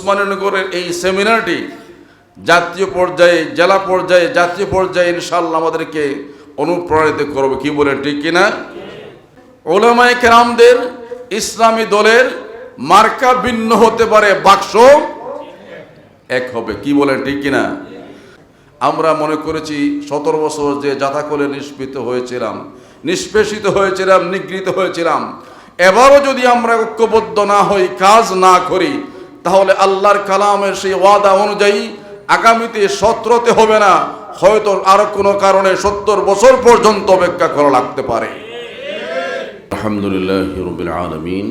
উসমানীনগরের এই সেমিনারটি জাতীয় পর্যায়ে, জেলা পর্যায়ে, জাতীয় পর্যায়ে ইনশাল্লাহ আমাদেরকে অনুপ্রাণিত করবে। কি বলে ঠিক কিনা ওলামায় কেরামদের ইসলামী দলের মার্কা ভিন্ন হতে পারে, বাক্স এক হবে। কি বলেন, ঠিক কিনা আমরা মনে করেছি সতেরো বছর যে জাতাকলে নিষ্পিত হয়েছিলাম, নিষ্পেষিত হয়েছিলাম, নিগৃহীত হয়েছিলাম। এবারও যদি আমরা ঐক্যবদ্ধ না হই, কাজ না করি তাহলে আল্লাহর কালামের সেই ওয়াদা অনুযায়ী আগামীতে সত্রতে হবে না হয়তো আরো কোনো কারণে সত্তর বছর পর্যন্ত অপেক্ষা করা লাগতে পারে আলহামদুলিল্লাহ রবিল আলমিন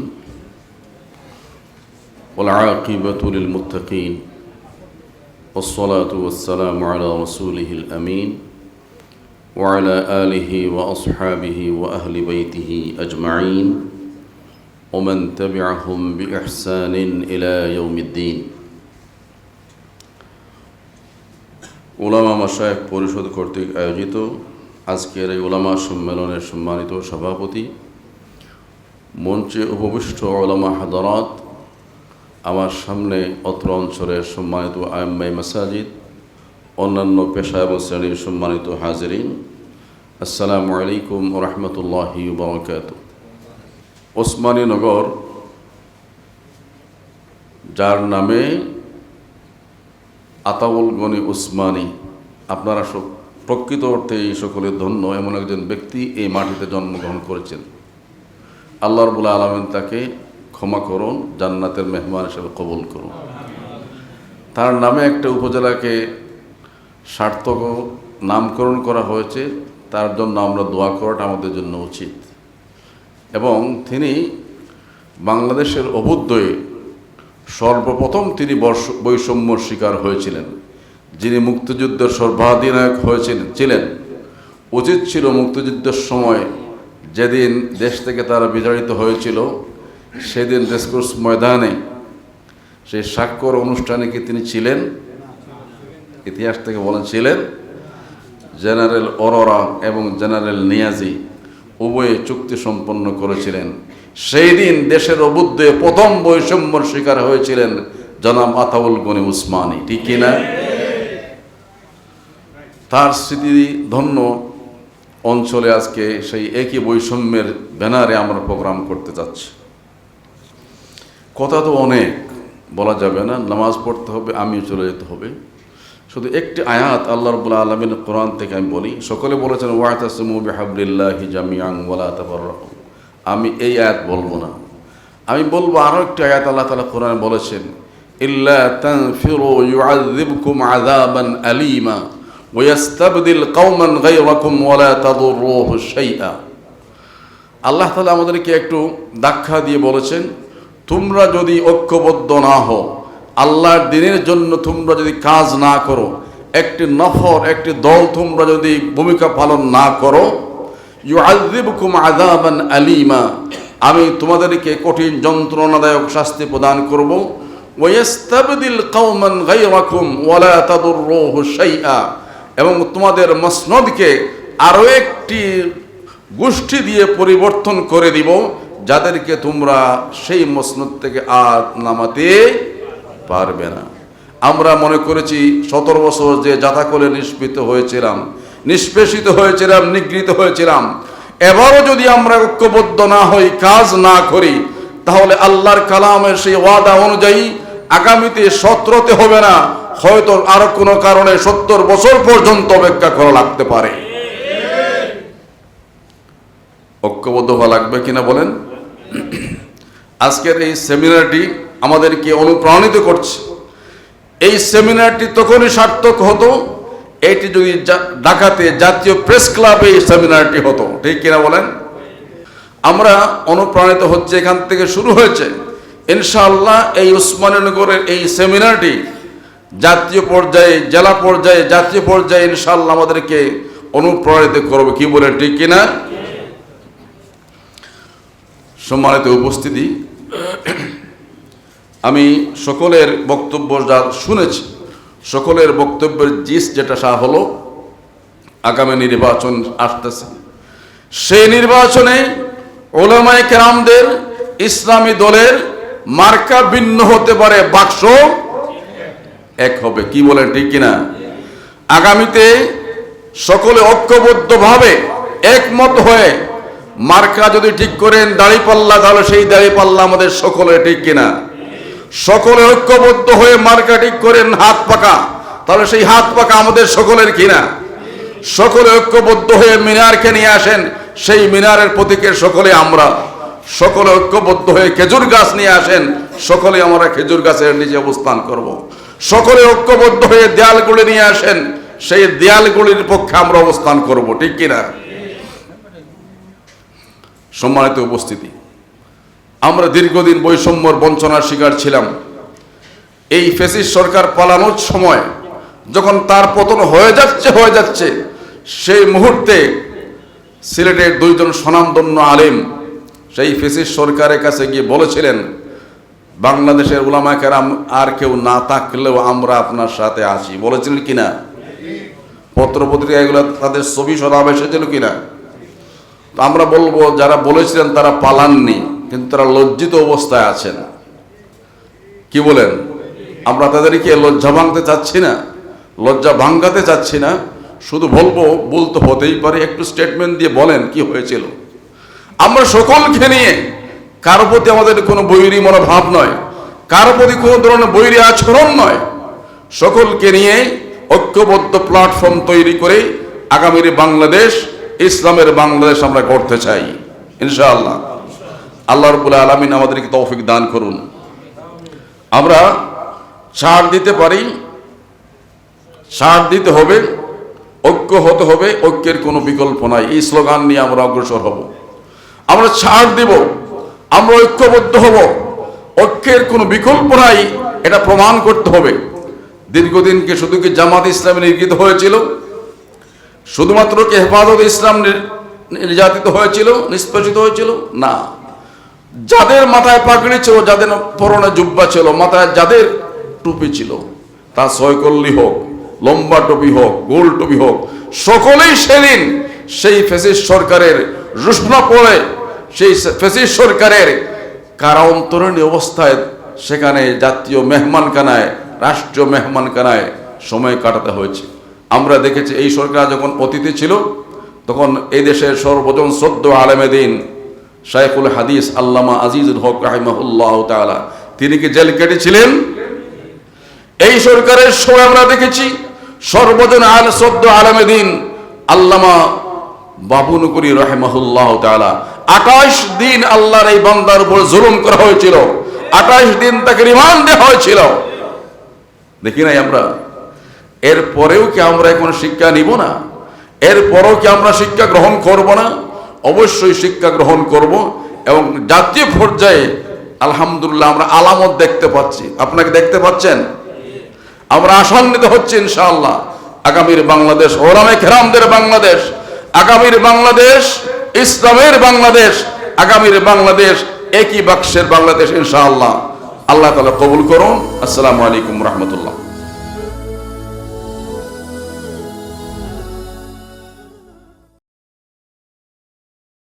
والعاقبة للمتقين والصلاة والسلام على رسوله الأمين وعلى آله وأصحابه وأهل بيته أجمعين ومن تبعهم بإحسان إلى يوم الدين ওলামা মাসায়েক পরিষদ কর্তৃক আয়োজিত আজকের এই ওলামা সম্মেলনের সম্মানিত সভাপতি মঞ্চে উপবিষ্ট ওলামা হাদারাত আমার সামনে অত্র অঞ্চলের সম্মানিত আয়াম্মাই মাসাজিদ অন্যান্য পেশা এবং শ্রেণীর সম্মানিত হাজরিন আসসালামু আলাইকুম রহমতুল্লাহি বরকাত ওসমানীনগর যার নামে আতাউল গনি উসমানী। আপনারা প্রকৃত অর্থে এই সকলের ধন্য, এমন একজন ব্যক্তি এই মাটিতে জন্মগ্রহণ করেছেন। আল্লাহ রবুল্লা আলমিন তাকে ক্ষমা করুন, জান্নাতের মেহমান হিসেবে কবুল করুন। তার নামে একটা উপজেলাকে সার্থক নামকরণ করা হয়েছে, তার জন্য আমরা দোয়া করাটা আমাদের জন্য উচিত। এবং তিনি বাংলাদেশের অভ্যুদয়ে সর্বপ্রথম তিনি বর্ষ বৈষম্যর শিকার হয়েছিলেন। যিনি মুক্তিযুদ্ধের সর্বাধিনায়ক হয়েছিলেন, ছিলেন। উচিত ছিল মুক্তিযুদ্ধের সময় যেদিন দেশ থেকে তারা বিতাড়িত হয়েছিল, সেদিন রেসকোর্স ময়দানে সেই স্বাক্ষর অনুষ্ঠানে কি তিনি ছিলেন? ইতিহাস থেকে বলেন ছিলেন। জেনারেল অরোরা এবং জেনারেল নিয়াজি উভয়ে চুক্তি সম্পন্ন করেছিলেন। সেই দিন দেশের অবুদ্ধে প্রথম বৈষম্যর শিকার হয়েছিলেন জনাব আতাউল গনি উসমানি, ঠিক কিনা তার স্মৃতি ধন্য অঞ্চলে আজকে সেই একই বৈষম্যের ব্যানারে আমরা প্রোগ্রাম করতে যাচ্ছি কথা তো অনেক, বলা যাবে না, নামাজ পড়তে হবে, আমিও চলে যেতে হবে। শুধু একটি আয়াত আল্লাহ রবুল্লা আলমিন কোরআন থেকে আমি বলি। সকলে বলেছেন ওয়ালা আমি এই আয়াত বলব না। আমি বলব আরও একটি আয়াত আল্লাহ তালা কোরআন বলেছেন আলীমা ওয়ালা আল্লাহ তাআলা আমাদেরকে একটু দাক্ষা দিয়ে বলেছেন, তোমরা যদি ঐক্যবদ্ধ না হও আল্লাহর দিনের জন্য তোমরা যদি কাজ না করো, একটি নফর, একটি দল তোমরা যদি ভূমিকা পালন না করো আলীমা, আমি তোমাদেরকে কঠিন যন্ত্রণাদায়ক শাস্তি প্রদান করব। ওয়ালা এবং তোমাদের মসনদকে আরও একটি গোষ্ঠী দিয়ে পরিবর্তন করে দিব, যাদেরকে তোমরা সেই মসনদ থেকে আর নামাতে পারবে না। আমরা মনে করেছি সতেরো বছর যে জাতাকলে নিষ্পিত হয়েছিলাম, নিষ্পেষিত হয়েছিলাম, নিগৃহীত হয়েছিলাম। এবারও যদি আমরা ঐক্যবদ্ধ না হই, কাজ না করি, তাহলে আল্লাহর কালামের সেই ওয়াদা অনুযায়ী আগামীতে সত্রতে হবে না। হয়তো আরও কোনো কারণে সত্তর বছর পর্যন্ত অপেক্ষা করা লাগতে পারে। ঐক্যবদ্ধ হওয়া লাগবে কিনা বলেন? আজকের এই সেমিনারটি আমাদেরকে অনুপ্রাণিত করছে। এই সেমিনারটি তখনই সার্থক হতো, এটি যদি ঢাকাতে জাতীয় প্রেস ক্লাবে এই সেমিনারটি হতো, ঠিক কিনা বলেন? আমরা অনুপ্রাণিত হচ্ছে এখান থেকে শুরু হয়েছে। ইনশাআল্লাহ এই উসমানীনগরের এই সেমিনারটি জাতীয় পর্যায়ে, জেলা পর্যায়ে, জাতীয় পর্যায়ে ইনশাআল্লাহ আমাদেরকে অনুপ্রাণিত করবে, কি বলেন, ঠিক কিনা? সম্মানিত উপস্থিতি আমি সকলের বক্তব্য যা শুনেছি, সকলের বক্তব্যের জিস যেটা সা হলো, আগামী নির্বাচন আসতেছে। সেই নির্বাচনে ওলামায় কেরামদের ইসলামী দলের মার্কা ভিন্ন হতে পারে বাক্স এক হবে, কি বলেন ঠিক কিনা? আগামীতে সকলে ঐক্যবদ্ধভাবে একমত হয়ে মার্কা যদি ঠিক করেন দাড়ি পাল্লা তাহলে সেই দাড়ি পাল্লা আমাদের সকলে ঠিক কিনা? সকলে ঐক্যবদ্ধ হয়ে মার্কেটিং করেন হাত পাকা। তাহলে সেই হাত পাকা আমাদের সকলের কিনা? সকলে ঐক্যবদ্ধ হয়ে মিনারকে নিয়ে আসেন, সেই মিনারের প্রতীকের সকলে আমরা। সকলে ঐক্যবদ্ধ হয়ে খেজুর গাছ নিয়ে আসেন, সকলে আমরা খেজুর গাছের নিচে অবস্থান করব। সকলে ঐক্যবদ্ধ হয়ে দেয়ালগুলি নিয়ে আসেন, সেই দেয়ালগুলির পক্ষে আমরা অবস্থান করব, ঠিক কিনা? সম্মানিত উপস্থিতি। আমরা দীর্ঘদিন বৈষম্যর বঞ্চনার শিকার ছিলাম। এই ফেসিস সরকার পালানোর সময় যখন তার পতন হয়ে যাচ্ছে হয়ে যাচ্ছে, সেই মুহূর্তে সিলেটের দুইজন স্বনামধন্য আলেম সেই ফেসিস সরকারের কাছে গিয়ে বলেছিলেন, বাংলাদেশের উলামা কেরাম আর কেউ না থাকলেও আমরা আপনার সাথে আছি। বলেছিলেন কিনা? পত্র পত্রিকা এগুলো তাদের ছবি সরাব এসেছিল কিনা? আমরা বলব, যারা বলেছিলেন তারা পালাননি। কিন্তু তারা লজ্জিত অবস্থায় আছেন কি বলেন? আমরা তাদেরকে লজ্জা ভাঙতে চাচ্ছি না, লজ্জা ভাঙ্গাতে চাচ্ছি না। শুধু বলব বলতে হতেই পারে, একটু স্টেটমেন্ট দিয়ে বলেন কি হয়েছিল। আমরা সকলকে নিয়ে কারও প্রতি আমাদের কোনো বৈরী মনোভাব নয় কারও প্রতি কোনো ধরনের বৈরী আচরণ নয়। সকলকে নিয়ে ঐক্যবদ্ধ প্ল্যাটফর্ম তৈরি করে আগামীর বাংলাদেশ, ইসলামের বাংলাদেশ আমরা করতে চাই, ইনশাআল্লাহ। আল্লাহ রবুল আলমিন আমাদেরকে তৌফিক দান করুন। আমরা ছাড় দিতে পারি ছাড় দিতে হবে, ঐক্য হতে হবে, ঐক্যের কোনো বিকল্প নাই। এই স্লোগান নিয়ে আমরা অগ্রসর হব। আমরা ছাড় দিব, আমরা ঐক্যবদ্ধ হব, ঐক্যের কোনো বিকল্প নাই, এটা প্রমাণ করতে হবে। দীর্ঘদিনকে শুধু কি জামাত ইসলামে নির্গিত হয়েছিল? শুধুমাত্র কি হেফাজত ইসলাম নির্যাতিত হয়েছিল, নিষ্পেষিত হয়েছিল? না। যাদের মাথায় পাগড়ি ছিল, যাদের পরনে জুব্বা ছিল, মাথায় যাদের টুপি ছিল, তা সয়কল্লি হোক, লম্বা টুপি হোক, গোল টুপি হোক, সকলেই সেদিন সেই ফেসিস সরকারের রুষ্ণা পড়ে, সেই ফেসিস সরকারের কারা অন্তরণী অবস্থায় সেখানে জাতীয় মেহমানখানায়, রাষ্ট্রীয় মেহমানখানায় সময় কাটাতে হয়েছে। আমরা দেখেছি এই সরকার যখন অতীতে ছিল, তখন এই দেশের সর্বজন সদ্য আলেমেদিন শাইখুল হাদিস আল্লামা আজিজুল হক রাহিমাহুল্লাহ তাআলা। তিনি কি জেল কেটেছিলেন? এই সরকারের সময় আমরা দেখেছি সর্বজন আল সদ্য আলমেদিন আল্লামা বাবুন করি রহেমাহুল্লাহ তাআলা। আঠাশ দিন আল্লাহর এই বান্দার উপর জুলুম করা হয়েছিল। আঠাশ দিন তাকে রিমান্ড দেওয়া হয়েছিল। দেখি নাই আমরা? এরপরেও কি আমরা এখন শিক্ষা নিব না? এরপরেও কি আমরা শিক্ষা গ্রহণ করব না? অবশ্যই শিক্ষা গ্রহণ করব এবং জাতীয় পর্যায়ে, আলহামদুলিল্লাহ, আমরা আলামত দেখতে পাচ্ছি। আপনাকে দেখতে পাচ্ছেন? আমরা আশান্বিত হচ্ছে ইনশাআল্লাহ। আগামীর বাংলাদেশ ওরামে খেরামদের বাংলাদেশ, আগামীর বাংলাদেশ, ইসলামের বাংলাদেশ, আগামীর বাংলাদেশ, একই বাক্সের বাংলাদেশ ইনশাআল্লাহ। আল্লাহ তালা কবুল করুন। আসসালামু আলাইকুম রহমতুল্লাহ।